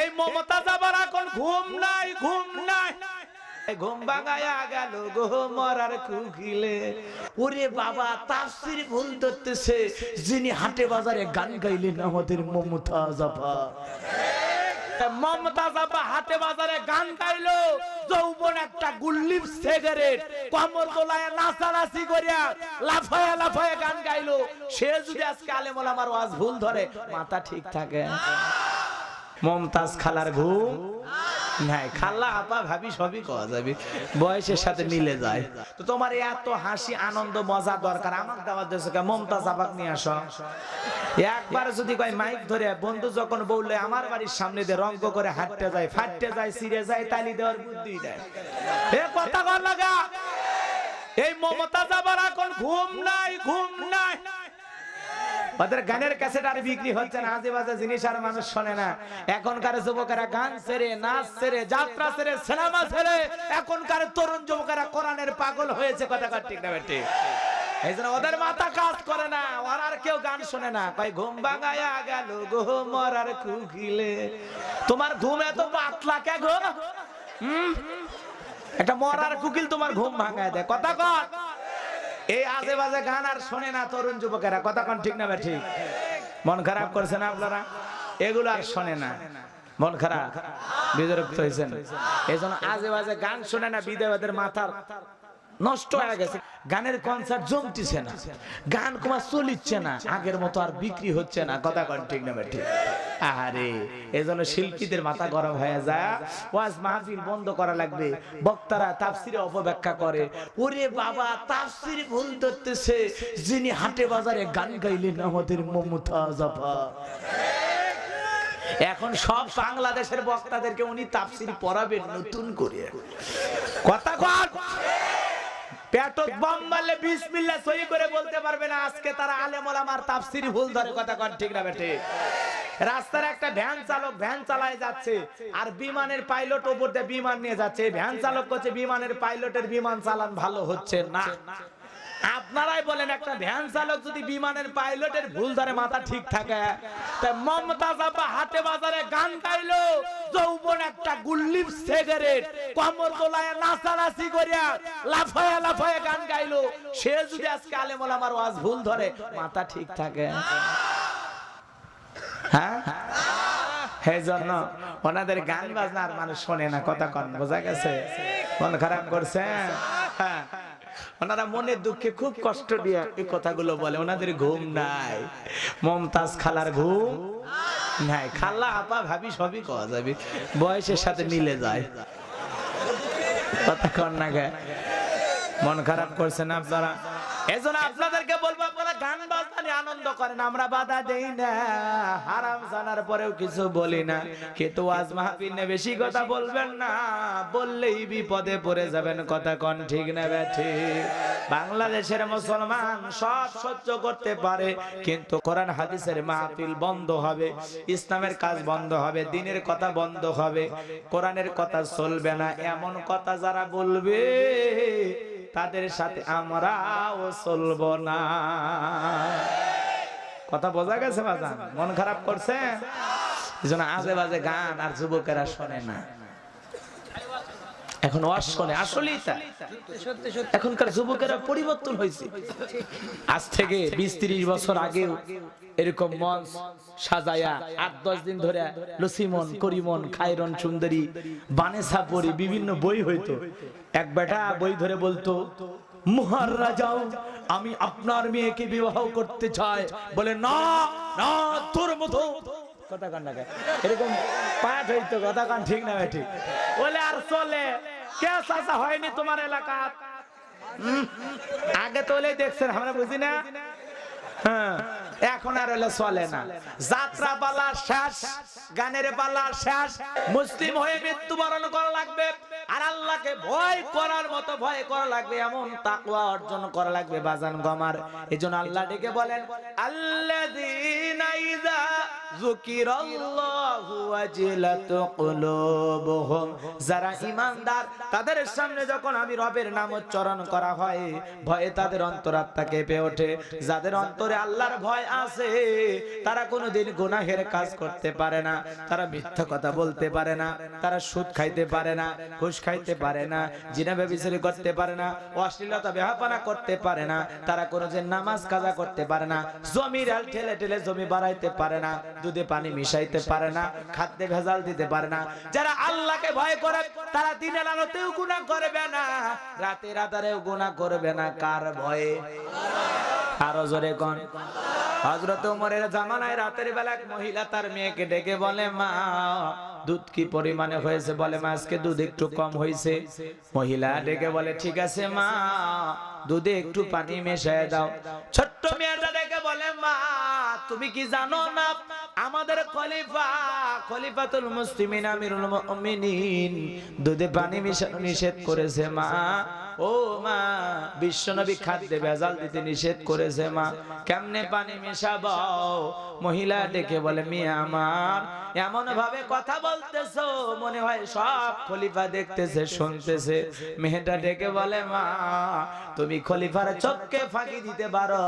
এই মমতা যাবার এখন ঘুম নাই ঘুম নাই। ঘুম ভাঙায়া গেল গো মরার কুকিলে। ওরে বাবা, তাফসির ভুল ধরতেছে। যিনি হাটে বাজারে গান গাইলেন আমাদের মমতা জাফা হাটে বাজারে গান গাইলো একটা করিয়া লাফায়া লাফায়া গান গাইলো। ওয়াজ ভুল ধরে, মাথা ঠিক থাকে মমতাজ খালার ঘুম যাবে। বয়সের সাথে মিলে যায়। তোমার মমতাজ একবার যদি কয় মাইক ধরে, বন্ধু যখন বললে, আমার বাড়ির সামনে দিয়ে রঙ্গ করে হাঁটতে যায়, ফাটতে যায় সিরে যায়, তালি দেওয়ার বুদ্ধি দেয়। কথা এই মমতা যাবার এখন ঘুম নাই ঘুম নাই। ওদের গানের ক্যাসেট আর বিক্রি হচ্ছে না আজে বাজে জিনিস আর মানুষ শোনে না। এখনকার যুবকেরা গান ছেড়ে, নাচ ছেড়ে, যাত্রা ছেড়ে, সিনেমা ছেড়ে, এখনকার তরুণ যুবকেরা কোরআনের পাগল হয়েছে, কথা ঠিক না বেটি। এই জন্য ওদের মাথা কাজ করে না, ওর আর কেউ গান শোনে না। কয়, ঘুম ভাঙায়া গেল গো মরার কুকিলে। তোমার ঘুম এত পাতলা কে গো? একটা মরার কুকিল তোমার ঘুম ভাঙায় দেয়। কথা কর। এই আজে বাজে গান আর শোনে না তরুণ যুবকেরা। কথা কন ঠিক না ঠিক? মন খারাপ করছে না আপনারা? এগুলো আর শোনে না। মন খারাপ? বিদরক্ত হয়েছেন। এই জন্য আজে বাজে গান শোনে না বিদেবাদের মাথার নষ্ট হয়ে গেছে। গানের কনসার্ট জমতিছে না। গান কুমার চলিচ্ছে না। আগের মতো আর বিক্রি হচ্ছে না। কথা কন ঠিক না ঠিক আরে এজন্য শিল্পীদের মাথা গরম হয়ে যায়। ওয়াজ মাহফিল বন্ধ করা লাগবে। বক্তারা তাফসিরে অপব্যাখ্যা করে। ওরে বাবা, তাফসির ভুল ধরতেছে। যিনি হাটে বাজারে গান গাইলেন আমাদের এখন সব বাংলাদেশের বক্তাদেরকে উনি তাফসির পড়াবেন নতুন করে। কথা কর পেটত বম মারলে বিসমিল্লা সহি করে বলতে পারবে না, আজকে তারা আলেম ওলামার তাফসির ভুল ধরে, কথা কন ঠিক না বেটে রাস্তার একটা ভ্যান চালক, ভ্যান চালায় যাচ্ছে, আর বিমানের পাইলট ওপর দিয়ে বিমান নিয়ে যাচ্ছে, ভ্যান চালক করছে বিমানের পাইলটের বিমান চালান ভালো হচ্ছে না। আপনারাই বলেন একটা ভ্যান চালক যদি বিমানের পাইলটের ভুল ধরে মাথা ঠিক থাকে, তা মমতা জাপা হাতে বাজারে গান গাইলো, যৌবন একটা গুল্লিপ সিগারেট কমর তোলায় নাচানাচি করিয়া লাফায়া লাফায়া গান গাইলো। সে যদি আজকে আলেম ওলামার ওয়াজ ভুল ধরে, মাথা ঠিক থাকে। হ্যাঁ? সেই জন্য ওনাদের গান বাজনা আর মানুষ শোনে না, কথা কন, বোঝা গেছে? মন খারাপ করছে হ্যাঁ। ওনারা মনের দুঃখে খুব কষ্ট দিয়ে এই কথাগুলো বলে, ওনাদের ঘুম নাই। মমতাজ খালার ঘুম নাই। খালা, আপা, ভাবি সবই কওয়া যাবে। বয়সের সাথে মিলে যায়। কথা কর না মন খারাপ করছেন আপনারা? এজন্য আপনাদেরকে বলব, আপনারা গান বাজনা নিয়ে আনন্দ করেন, আমরা বাধা দেই না। হারাম জানার পরেও কিছু বলি না। কিন্তু আজ মাহফিল নিয়ে বেশি কথা বলবেন না, বললেই বিপদে পড়ে যাবেন, কথা কন ঠিক না ব্যাঠি বাংলাদেশের মুসলমান সব সহ্য করতে পারে, কিন্তু কোরআন হাদিসের মাহফিল বন্ধ হবে, ইসলামের কাজ বন্ধ হবে, দিনের কথা বন্ধ হবে, কোরআনের কথা চলবে না, এমন কথা যারা বলবে তাদের সাথে আমরাও চলব না। কথা বোঝা গেছে বাজান? মন খারাপ করছে এজন্য আজে বাজে গান আর যুবকেরা শোনে না। এখন ওয়াজ শোনে আসলেই তাই এখনকার যুবকেরা পরিবর্তন হয়েছে। আজ থেকে বিশ ত্রিশ বছর আগেও এরকম মঞ্চ সাজায়া আট দশ দিন ধরে লসিমন করিমন খায়রন সুন্দরী বানেসা পরি বিভিন্ন বই হইতো। এক বেটা বই ধরে বলতো মহারাজা যাও আমি আপনার মেয়েকে বিবাহ করতে চাই। বলে না না তোর মতো কথা কান না? এরকম পাঠ হইতো কথা কান ঠিক না ঠিক। বলে, আর চলে, কে হয়নি তোমার আগে তো হলেই দেখছেন, আমরা বুঝি না। হ্যাঁ এখন আর হলে চলে না। যাত্রা পালা শেষ, গানের পালা শেষ, মুসলিম হয়ে মৃত্যুবরণ করা লাগবে। আর আল্লাহকে ভয় করার মতো ভয় করা লাগবে, এমন তাকওয়া অর্জন করা লাগবে বাজান গমার। এই জন্য আল্লাহ ডেকে বলেন, আল্লাযীনা ওয়াজিলাত কুলুবুহুম। যারা ঈমানদার, তাদের সামনে যখন আমি রবের নাম উচ্চারণ করা হয়, ভয়ে তাদের অন্তরাত্মা কেঁপে ওঠে। যাদের অন্তরে আল্লাহর ভয় আছে, তারা কোনোদিন গুনাহের কাজ করতে পারে না। তারা মিথ্যা কথা বলতে পারে না। তারা সুদ খাইতে পারে না। ঘুষ খাইতে পারে না, জিনা ব্যভিচারি করতে পারে না, অশ্লীলতা বেহাপানা করতে পারে না, তারা কোনো যে নামাজ কাজা করতে পারে না, জমির আল ঠেলে ঠেলে জমি বাড়াইতে পারে না দুধে পানি মিশাইতে পারে না, খাদ্যে ভেজাল দিতে পারে না, যারা আল্লাহকে ভয় করে, তারা দিনের আলোতেও গুনাহ করবে না রাতে রাতারেও গুনাহ করবে না, কার ভয়ে? আরও জোরে কোন। হজরত উমরের জামানায় রাতের বেলা এক মহিলা তার মেয়েকে ডেকে বলে, মা, দুধ কি পরিমাণে হয়েছে? বলে, মা, আজকে দুধ একটু কম হয়েছে। মহিলা ডেকে বলে, ঠিক আছে, মা, দুধে একটু পানি মেশায় দাও। ছোট্ট মেয়েটা ডেকে বলে, মা তুমি কি জানো না? আমাদের খলিফা, খলিফাতুল মুসলিমিন, আমিরুল মুমিনিন। দুধে পানি মেশানো নিষেধ করেছে মা। ও মা, বিশ্বনবী খাদ্যে ভেজাল দিতে নিষেধ করেছে মা। কেমনে পানি মেশাবো? মহিলা ডেকে বলে, মিয়া আমার এমন ভাবে কথা বলতেছো, মনে হয় সব খলিফা দেখতেছে, শুনতেছে। মেয়েটা ডেকে বলে, মা, তুমি খলিফার চোখকে ফাঁকি দিতে পারো।